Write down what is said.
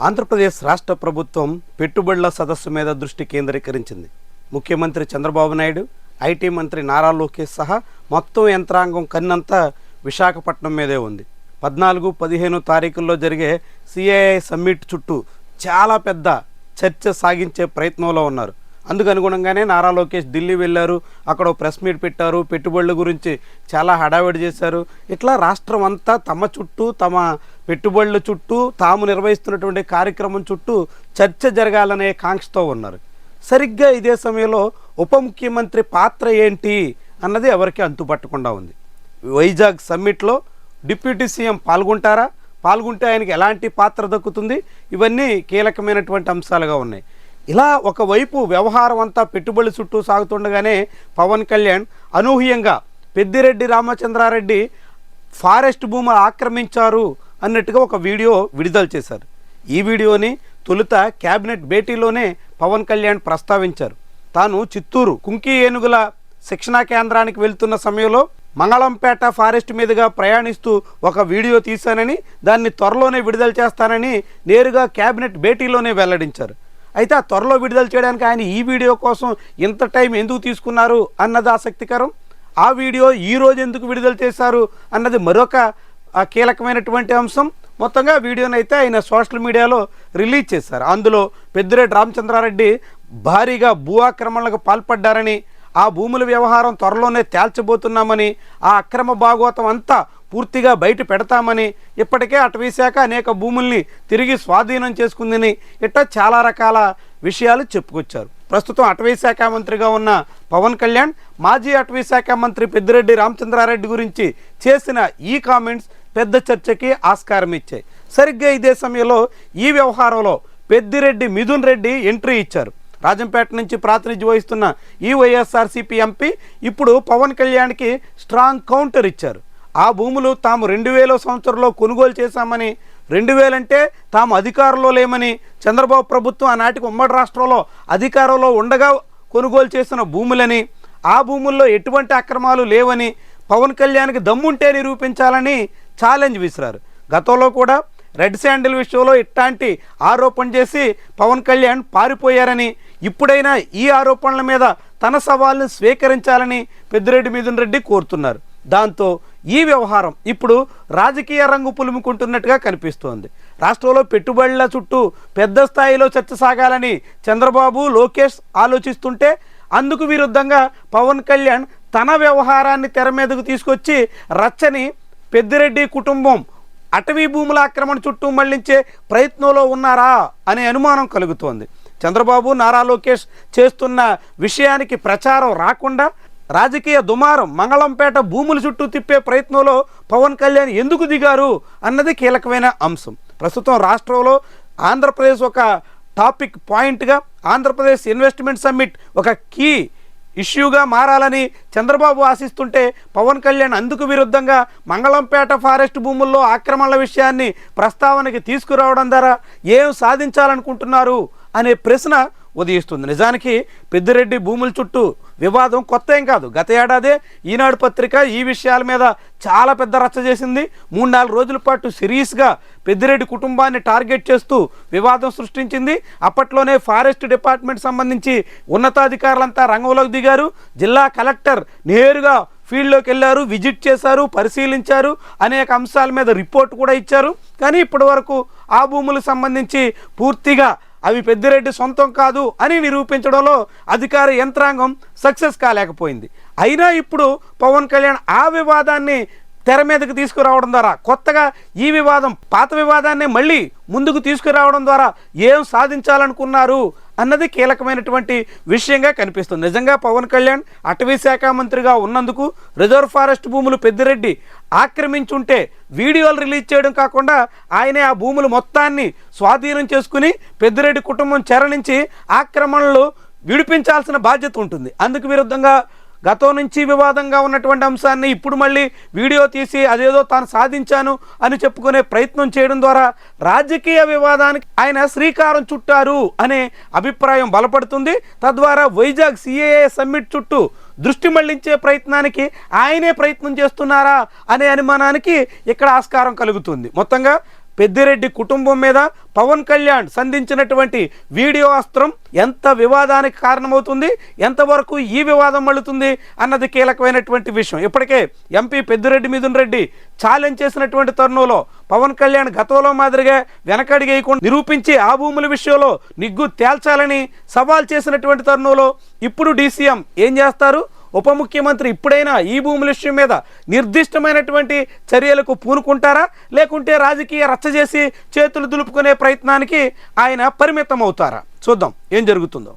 ఆంధ్రప్రదేశ్ రాష్ట్ర ప్రభుత్వం పెట్టుబడుల సదస్సు మీద దృష్టి కేంద్రీకరించింది. ముఖ్యమంత్రి చంద్రబాబు నాయుడు ఐటీ మంత్రి నారా లోకేష్ సహా మొత్తం యంత్రాంగం కన్నంతా విశాఖపట్నం మీదే ఉంది. పద్నాలుగు పదిహేను తారీఖుల్లో జరిగే సిఐఐ సమ్మిట్ చుట్టూ చాలా పెద్ద చర్చ సాగించే ప్రయత్నంలో ఉన్నారు. అందుకు అనుగుణంగానే నారా లోకేష్ ఢిల్లీ వెళ్ళారు. అక్కడ ప్రెస్ మీట్ పెట్టారు. పెట్టుబడుల గురించి చాలా హడావిడి చేశారు. ఇట్లా రాష్ట్రం అంతా తమ చుట్టూ తమ పెట్టుబడుల చుట్టూ తాము నిర్వహిస్తున్నటువంటి కార్యక్రమం చుట్టూ చర్చ జరగాలనే కాంక్షతో ఉన్నారు. సరిగ్గా ఇదే సమయంలో ఉప ముఖ్యమంత్రి పాత్ర ఏంటి అన్నది ఎవరికి అంతుపట్టకుండా ఉంది. వైజాగ్ సమ్మిట్లో డిప్యూటీ సీఎం పాల్గొంటారా? పాల్గొంటే ఆయనకి ఎలాంటి పాత్ర దక్కుతుంది? ఇవన్నీ కీలకమైనటువంటి అంశాలుగా ఉన్నాయి. ఇలా ఒకవైపు వ్యవహారం అంతా పెట్టుబడి చుట్టూ సాగుతుండగానే పవన్ కళ్యాణ్ అనూహ్యంగా పెద్దిరెడ్డి రామచంద్రారెడ్డి ఫారెస్ట్ భూములు ఆక్రమించారు అన్నట్టుగా ఒక వీడియో విడుదల చేశారు. ఈ వీడియోని తొలుత క్యాబినెట్ భేటీలోనే పవన్ కళ్యాణ్ ప్రస్తావించారు. తాను చిత్తూరు కుంకి ఏనుగుల శిక్షణా కేంద్రానికి వెళ్తున్న సమయంలో మంగళంపేట ఫారెస్ట్ మీదుగా ప్రయాణిస్తూ ఒక వీడియో తీశానని దాన్ని త్వరలోనే విడుదల చేస్తానని నేరుగా క్యాబినెట్ భేటీలోనే వెల్లడించారు. అయితే ఆ త్వరలో విడుదల చేయడానికి ఆయన ఈ వీడియో కోసం ఇంత టైం ఎందుకు తీసుకున్నారు అన్నది ఆసక్తికరం. ఆ వీడియో ఈ రోజు ఎందుకు విడుదల చేశారు అన్నది మరొక కీలకమైనటువంటి అంశం. మొత్తంగా వీడియోని అయితే ఆయన సోషల్ మీడియాలో రిలీజ్ చేశారు. అందులో పెద్దిరెడ్డి రామచంద్రారెడ్డి భారీగా భూ ఆక్రమణలకు పాల్పడ్డారని ఆ భూముల వ్యవహారం త్వరలోనే తేల్చబోతున్నామని ఆ అక్రమ భాగవతం అంతా పూర్తిగా బయట పెడతామని ఇప్పటికే అటవీ శాఖ అనేక భూముల్ని తిరిగి స్వాధీనం చేసుకుందని ఇట్లా చాలా రకాల విషయాలు చెప్పుకొచ్చారు. ప్రస్తుతం అటవీ శాఖ మంత్రిగా ఉన్న పవన్ కళ్యాణ్ మాజీ అటవీ శాఖ మంత్రి పెద్దిరెడ్డి రామచంద్రారెడ్డి గురించి చేసిన ఈ కామెంట్స్ పెద్ద చర్చకి ఆస్కారం ఇచ్చాయి సరిగ్గా ఇదే సమయంలో ఈ వ్యవహారంలో పెద్దిరెడ్డి మిథున్ రెడ్డి ఎంట్రీ ఇచ్చారు. రాజంపేట నుంచి ప్రాతినిధ్యం వహిస్తున్న ఈ వైఎస్ఆర్సీపీ ఎంపీ ఇప్పుడు పవన్ కళ్యాణ్కి స్ట్రాంగ్ కౌంటర్ ఇచ్చారు. ఆ భూములు తాము రెండు వేల సంవత్సరంలో కొనుగోలు చేశామని రెండు వేలంటే తాము అధికారంలో లేమని చంద్రబాబు ప్రభుత్వం ఆనాటికి ఉమ్మడి రాష్ట్రంలో అధికారంలో ఉండగా కొనుగోలు చేసిన భూములని ఆ భూముల్లో ఎటువంటి అక్రమాలు లేవని పవన్ కళ్యాణ్కి దమ్ముంటే నిరూపించాలని ఛాలెంజ్ విసిరారు. గతంలో కూడా రెడ్ శాండిల్ విషయంలో ఇట్లాంటి ఆరోపణ చేసి పవన్ కళ్యాణ్ పారిపోయారని ఇప్పుడైనా ఈ ఆరోపణల మీద తన సవాల్ని స్వీకరించాలని పెద్దిరెడ్డి మిథున్ రెడ్డి కోరుతున్నారు. దాంతో ఈ వ్యవహారం ఇప్పుడు రాజకీయ రంగు పులుముకుంటున్నట్టుగా కనిపిస్తోంది. రాష్ట్రంలో పెట్టుబడుల చుట్టూ పెద్ద స్థాయిలో చర్చ సాగాలని చంద్రబాబు లోకేష్ ఆలోచిస్తుంటే అందుకు విరుద్ధంగా పవన్ కళ్యాణ్ తన వ్యవహారాన్ని తెర మీదకు తీసుకొచ్చి రచ్చని పెద్దిరెడ్డి కుటుంబం అటవీ భూముల ఆక్రమణ చుట్టూ మళ్ళించే ప్రయత్నంలో ఉన్నారా అనే అనుమానం కలుగుతోంది. చంద్రబాబు నారా లోకేష్ చేస్తున్న విషయానికి ప్రచారం రాకుండా రాజకీయ దుమారం మంగళంపేట భూముల చుట్టూ తిప్పే ప్రయత్నంలో పవన్ కళ్యాణ్ ఎందుకు దిగారు అన్నది కీలకమైన అంశం. ప్రస్తుతం రాష్ట్రంలో ఆంధ్రప్రదేశ్ ఒక టాపిక్ పాయింట్గా ఆంధ్రప్రదేశ్ ఇన్వెస్ట్మెంట్ సమ్మిట్ ఒక కీ ఇష్యూగా మారాలని చంద్రబాబు ఆశిస్తుంటే పవన్ కళ్యాణ్ అందుకు విరుద్ధంగా మంగళంపేట ఫారెస్ట్ భూముల్లో ఆక్రమణల విషయాన్ని ప్రస్తావనకి తీసుకురావడం ద్వారా ఏం సాధించాలనుకుంటున్నారు అనే ప్రశ్న ఉదయిస్తుంది. నిజానికి పెద్దిరెడ్డి భూముల చుట్టూ వివాదం కొత్త ఏం కాదు. గత ఏడాదే ఈనాడు పత్రిక ఈ విషయాల మీద చాలా పెద్ద రచ్చ చేసింది. మూడు నాలుగు రోజుల పాటు సిరీస్గా పెద్దిరెడ్డి కుటుంబాన్ని టార్గెట్ చేస్తూ వివాదం సృష్టించింది. అప్పట్లోనే ఫారెస్ట్ డిపార్ట్మెంట్ సంబంధించి ఉన్నతాధికారులంతా రంగంలోకి దిగారు. జిల్లా కలెక్టర్ నేరుగా ఫీల్డ్లోకి వెళ్ళారు విజిట్ చేశారు పరిశీలించారు. అనేక అంశాల మీద రిపోర్ట్ కూడా ఇచ్చారు. కానీ ఇప్పటి వరకు ఆ భూములకు సంబంధించి పూర్తిగా అవి పెద్దిరెడ్డి సొంతం కాదు అని నిరూపించడంలో అధికార యంత్రాంగం సక్సెస్ కాలేకపోయింది. అయినా ఇప్పుడు పవన్ కళ్యాణ్ ఆ వివాదాన్ని తెర మీదకి తీసుకురావడం ద్వారా కొత్తగా ఈ వివాదం పాత వివాదాన్ని మళ్ళీ ముందుకు తీసుకురావడం ద్వారా ఏం సాధించాలనుకున్నారు అన్నది కీలకమైనటువంటి విషయంగా కనిపిస్తుంది. నిజంగా పవన్ కళ్యాణ్ అటవీ శాఖ మంత్రిగా ఉన్నందుకు రిజర్వ్ ఫారెస్ట్ భూములు పెద్దిరెడ్డి ఆక్రమించుంటే వీడియోలు రిలీజ్ చేయడం కాకుండా ఆయనే ఆ భూములు మొత్తాన్ని స్వాధీనం చేసుకుని పెద్దిరెడ్డి కుటుంబం చెర నుంచి ఆక్రమణలు విడిపించాల్సిన బాధ్యత ఉంటుంది. అందుకు విరుద్ధంగా గతం నుంచి వివాదంగా ఉన్నటువంటి అంశాన్ని ఇప్పుడు మళ్ళీ వీడియో తీసి అదేదో తాను సాధించాను అని చెప్పుకునే ప్రయత్నం చేయడం ద్వారా రాజకీయ వివాదానికి ఆయన శ్రీకారం చుట్టారు అనే అభిప్రాయం బలపడుతుంది. తద్వారా వైజాగ్ సిఏఏ సమ్మిట్ చుట్టూ దృష్టి మళ్ళించే ప్రయత్నానికి ఆయనే ప్రయత్నం చేస్తున్నారా అనే అనుమానానికి ఇక్కడ ఆస్కారం కలుగుతుంది. మొత్తంగా పెద్దిరెడ్డి కుటుంబం మీద పవన్ కళ్యాణ్ సంధించినటువంటి వీడియో అస్త్రం ఎంత వివాదానికి కారణమవుతుంది? ఎంతవరకు ఈ వివాదం మళ్ళుతుంది అన్నది కీలకమైనటువంటి విషయం. ఇప్పటికే ఎంపీ పెద్దిరెడ్డి మిథున్ రెడ్డి ఛాలెంజ్ చేసినటువంటి తరుణంలో పవన్ కళ్యాణ్ గతంలో మాదిరిగా వెనకడిగేయకుండా నిరూపించి ఆ భూముల విషయంలో నిగ్గు తేల్చాలని సవాల్ చేసినటువంటి తరుణంలో ఇప్పుడు డీసీఎం ఏం చేస్తారు? ఉప ముఖ్యమంత్రి ఇప్పుడైనా ఈ భూముల విషయం మీద నిర్దిష్టమైనటువంటి చర్యలకు పూనుకుంటారా? లేకుంటే రాజకీయ రచ్చ చేసి చేతులు దులుపుకునే ప్రయత్నానికి ఆయన పరిమితం అవుతారా చూద్దాం ఏం జరుగుతుందో.